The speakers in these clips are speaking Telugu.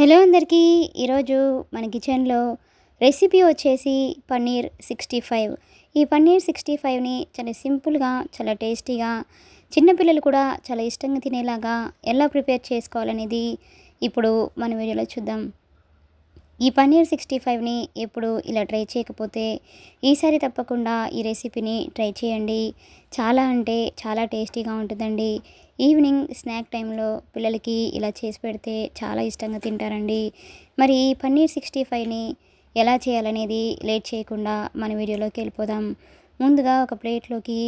హలో అందరికీ. ఈరోజు మన కిచెన్లో రెసిపీ వచ్చేసి పన్నీర్ సిక్స్టీ ఫైవ్. ఈ పన్నీర్ సిక్స్టీ ఫైవ్ని చాలా సింపుల్గా చాలా టేస్టీగా చిన్నపిల్లలు కూడా చాలా ఇష్టంగా తినేలాగా ఎలా ప్రిపేర్ చేసుకోవాలనేది ఇప్పుడు మన వీడియోలో చూద్దాం. ఈ పన్నీర్ సిక్స్టీ ఫైవ్ని ఎప్పుడు ఇలా ట్రై చేయకపోతే ఈసారి తప్పకుండా ఈ రెసిపీని ట్రై చేయండి. చాలా అంటే చాలా టేస్టీగా ఉంటుందండి. ఈవినింగ్ స్నాక్ టైంలో పిల్లలకి ఇలా చేసి పెడితే చాలా ఇష్టంగా తింటారండి. మరి ఈ పన్నీర్ సిక్స్టీ ఫైవ్ని ఎలా చేయాలనేది లేట్ చేయకుండా మన వీడియోలోకి వెళ్ళిపోదాం. ముందుగా ఒక ప్లేట్లోకి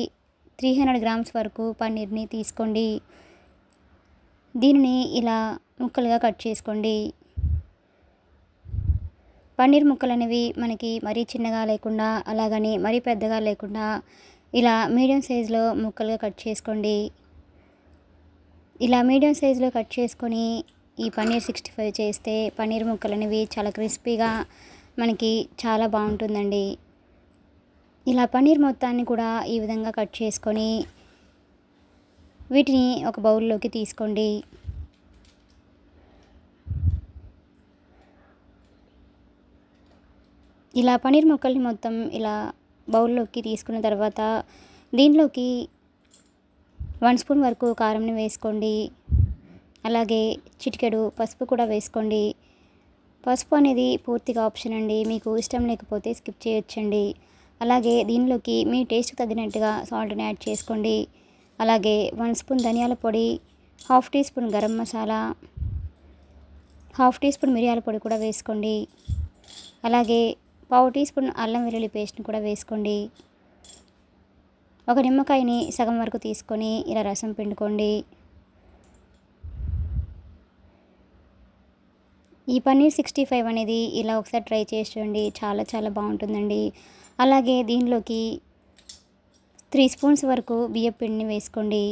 త్రీ హండ్రెడ్ గ్రామ్స్ వరకు పన్నీర్ని తీసుకోండి. దీనిని ఇలా ముక్కలుగా కట్ చేసుకోండి. పన్నీర్ ముక్కలు అనేవి మనకి మరీ చిన్నగా లేకుండా అలాగని మరీ పెద్దగా లేకుండా ఇలా మీడియం సైజులో ముక్కలుగా కట్ చేసుకోండి. ఇలా మీడియం సైజులో కట్ చేసుకొని ఈ పన్నీర్ సిక్స్టీ ఫైవ్ చేస్తే పన్నీర్ ముక్కలు అనేవి చాలా క్రిస్పీగా మనకి చాలా బాగుంటుందండి. ఇలా పన్నీర్ మొత్తాన్ని కూడా ఈ విధంగా కట్ చేసుకొని వీటిని ఒక బౌల్లోకి తీసుకోండి. ఇలా పన్నీర్ ముక్కల్ని మొత్తం ఇలా బౌల్లోకి తీసుకున్న తర్వాత దీనిలోకి వన్ స్పూన్ వరకు కారంని వేసుకోండి. అలాగే చిటికెడు పసుపు కూడా వేసుకోండి. పసుపు అనేది పూర్తిగా ఆప్షన్ అండి. మీకు ఇష్టం లేకపోతే స్కిప్ చేయొచ్చండి. అలాగే దీనిలోకి మీ టేస్ట్కి తగినట్టుగా సాల్ట్ని యాడ్ చేసుకోండి. అలాగే వన్ స్పూన్ ధనియాల పొడి half teaspoon garam masala half teaspoon మిరియాల పొడి కూడా వేసుకోండి. అలాగే పావు టీ స్పూన్ అల్లం వెల్లుల్లి పేస్ట్ని కూడా వేసుకోండి. ఒక నిమ్మకాయని సగం వరకు తీసుకొని ఇలా రసం పిండుకోండి. ఈ పన్నీర్ సిక్స్టీ ఫైవ్ అనేది ఇలా ఒకసారి ట్రై చేసి చూడండి చాలా చాలా బాగుంటుందండి. అలాగే దీనిలోకి త్రీ స్పూన్స్ వరకు బియ్యం పిండిని వేసుకోండి.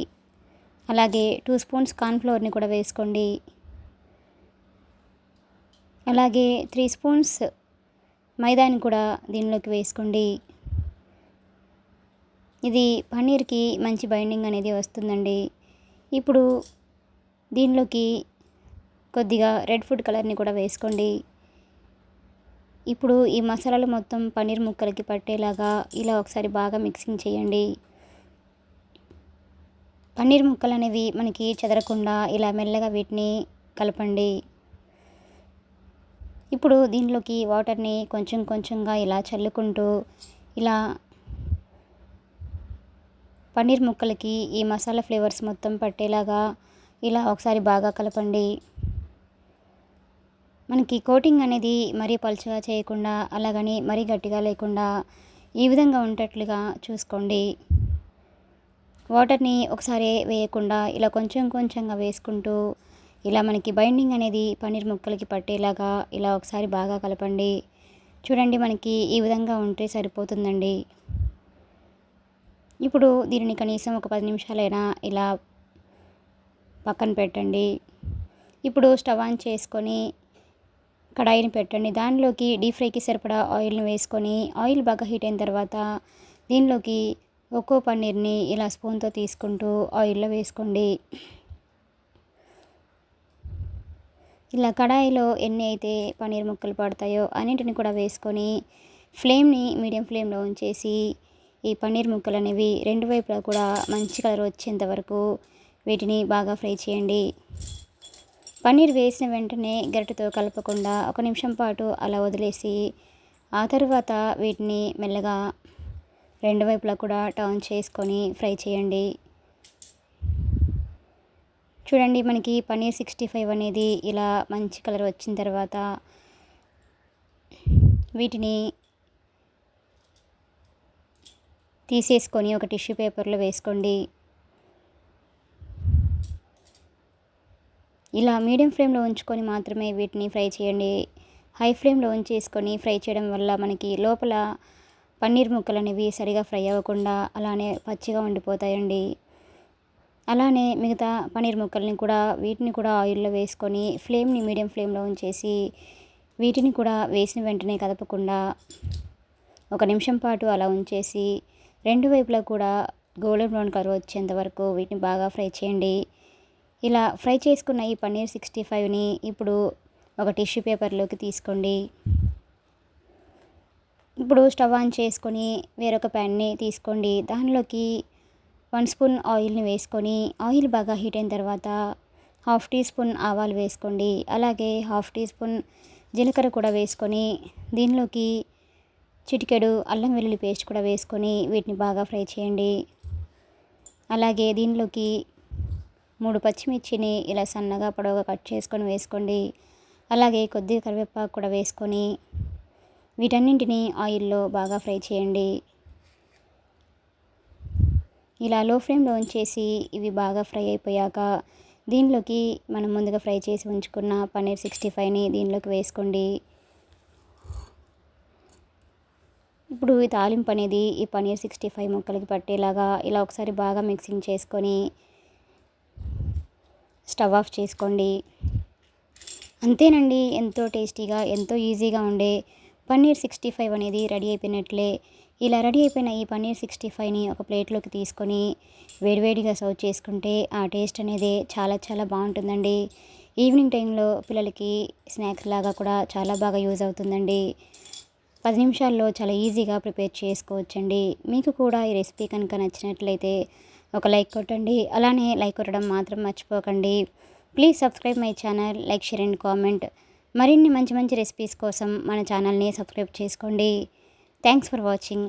అలాగే టూ స్పూన్స్ కార్న్ఫ్లోర్ని కూడా వేసుకోండి. అలాగే త్రీ స్పూన్స్ మైదాని కూడా దీనిలోకి వేసుకోండి. ఇది పన్నీర్కి మంచి బైండింగ్ అనేది వస్తుందండి. ఇప్పుడు దీనిలోకి కొద్దిగా రెడ్ ఫుడ్ కలర్ని కూడా వేసుకోండి. ఇప్పుడు ఈ మసాలాలు మొత్తం పన్నీర్ ముక్కలకి పట్టేలాగా ఇలా ఒకసారి బాగా మిక్సింగ్ చేయండి. పన్నీర్ ముక్కలు అనేవి మనకి చెదరకుండా ఇలా మెల్లగా వీటిని కలపండి. ఇప్పుడు దీనిలోకి వాటర్ని కొంచెం కొంచెంగా ఇలా చల్లుకుంటూ ఇలా పన్నీర్ ముక్కలకి ఈ మసాలా ఫ్లేవర్స్ మొత్తం పట్టేలాగా ఇలా ఒకసారి బాగా కలపండి. మనకి కోటింగ్ అనేది మరీ పలుచగా చేయకుండా అలాగని మరీ గట్టిగా లేకుండా ఈ విధంగా ఉండేట్లుగా చూసుకోండి. వాటర్ని ఒకసారి వేయకుండా ఇలా కొంచెం కొంచెంగా వేసుకుంటూ ఇలా మనకి బైండింగ్ అనేది పన్నీర్ ముక్కలకి పట్టేలాగా ఇలా ఒకసారి బాగా కలపండి. చూడండి మనకి ఈ విధంగా ఉంటే సరిపోతుందండి. ఇప్పుడు దీనిని కనీసం ఒక పది నిమిషాలైనా ఇలా పక్కన పెట్టండి. ఇప్పుడు స్టవ్ ఆన్ చేసుకొని కడాయిని పెట్టండి. దానిలోకి డీప్ ఫ్రైకి సరిపడా ఆయిల్ని వేసుకొని ఆయిల్ బాగా హీట్ అయిన తర్వాత దీనిలోకి ఒక్కో పన్నీర్ని ఇలా స్పూన్తో తీసుకుంటూ ఆయిల్లో వేసుకోండి. ఇలా కడాయిలో ఎన్ని అయితే పన్నీర్ ముక్కలు పడతాయో అన్నింటిని కూడా వేసుకొని ఫ్లేమ్ని మీడియం ఫ్లేమ్లో ఉంచేసి ఈ పన్నీర్ ముక్కలు అనేవి రెండు వైపులా కూడా మంచి కలర్ వచ్చేంత వరకు వీటిని బాగా ఫ్రై చేయండి. పన్నీర్ వేసిన వెంటనే గరిటెతో కలపకుండా ఒక నిమిషం పాటు అలా వదిలేసి ఆ తర్వాత వీటిని మెల్లగా రెండు వైపులా కూడా టర్న్ చేసుకొని ఫ్రై చేయండి. చూడండి మనకి పన్నీర్ సిక్స్టీ ఫైవ్ అనేది ఇలా మంచి కలర్ వచ్చిన తర్వాత వీటిని తీసేసుకొని ఒక టిష్యూ పేపర్లో వేసుకోండి. ఇలా మీడియం ఫ్లేమ్లో ఉంచుకొని మాత్రమే వీటిని ఫ్రై చేయండి. హై ఫ్లేమ్లో ఉంచేసుకొని ఫ్రై చేయడం వల్ల మనకి లోపల పన్నీర్ ముక్కలు అనేవి సరిగా ఫ్రై అవ్వకుండా అలానే పచ్చిగా ఉండిపోతాయండి. అలానే మిగతా పన్నీర్ ముక్కల్ని కూడా వీటిని కూడా ఆయిల్లో వేసుకొని ఫ్లేమ్ని మీడియం ఫ్లేమ్లో ఉంచేసి వీటిని కూడా వేసిన వెంటనే కదపకుండా ఒక నిమిషం పాటు అలా ఉంచేసి రెండు వైపులా కూడా గోల్డెన్ బ్రౌన్ కలర్ వచ్చేంత వరకు వీటిని బాగా ఫ్రై చేయండి. ఇలా ఫ్రై చేసుకున్న ఈ పన్నీర్ సిక్స్టీ ఫైవ్ని ఇప్పుడు ఒక టిష్యూ పేపర్లోకి తీసుకోండి. ఇప్పుడు స్టవ్ ఆన్ చేసుకొని వేరొక ప్యాన్ని తీసుకోండి. దానిలోకి వన్ స్పూన్ ఆయిల్ని వేసుకొని ఆయిల్ బాగా హీట్ అయిన తర్వాత హాఫ్ టీ స్పూన్ ఆవాలు వేసుకోండి. అలాగే హాఫ్ టీ స్పూన్ జీలకర్ర కూడా వేసుకొని దీనిలోకి చిటికెడు అల్లం వెల్లుల్లి పేస్ట్ కూడా వేసుకొని వీటిని బాగా ఫ్రై చేయండి. అలాగే దీనిలోకి మూడు పచ్చిమిర్చిని ఇలా సన్నగా పొడవుగా కట్ చేసుకొని వేసుకోండి. అలాగే కొద్దిగా కరివేపాకు కూడా వేసుకొని వీటన్నింటినీ ఆయిల్లో బాగా ఫ్రై చేయండి. ఇలా లో ఫ్లేమ్లో ఉంచేసి ఇవి బాగా ఫ్రై అయిపోయాక దీనిలోకి మనం ముందుగా ఫ్రై చేసి ఉంచుకున్న పన్నీర్ సిక్స్టీ ఫైవ్ని దీనిలోకి వేసుకోండి. ఇప్పుడు ఈ తాలింపు అనేది ఈ పన్నీర్ సిక్స్టీ ఫైవ్ ముక్కలకి పట్టేలాగా ఇలా ఒకసారి బాగా మిక్సింగ్ చేసుకొని స్టవ్ ఆఫ్ చేసుకోండి. అంతేనండి ఎంతో టేస్టీగా ఎంతో ఈజీగా ఉండే పన్నీర్ సిక్స్టీ ఫైవ్ అనేది రెడీ అయిపోయినట్లే. ఇలా రెడీ అయిపోయిన ఈ పన్నీర్ సిక్స్టీ ఫైవ్ని ఒక ప్లేట్లోకి తీసుకొని వేడివేడిగా సర్వ్ చేసుకుంటే ఆ టేస్ట్ అనేది చాలా చాలా బాగుంటుందండి. ఈవినింగ్ టైంలో పిల్లలకి స్నాక్స్ లాగా కూడా చాలా బాగా యూజ్ అవుతుందండి. పది నిమిషాల్లో చాలా ఈజీగా ప్రిపేర్ చేసుకోవచ్చండి. మీకు కూడా ఈ రెసిపీ కనుక నచ్చినట్లయితే ఒక లైక్ కొట్టండి. అలానే లైక్ కొట్టడం మాత్రం మర్చిపోకండి. Please subscribe my channel like share and comment. మరిన్ని మంచి మంచి రెసిపీస్ కోసం మన ఛానల్ని సబ్స్క్రైబ్ చేసుకోండి. Thanks for watching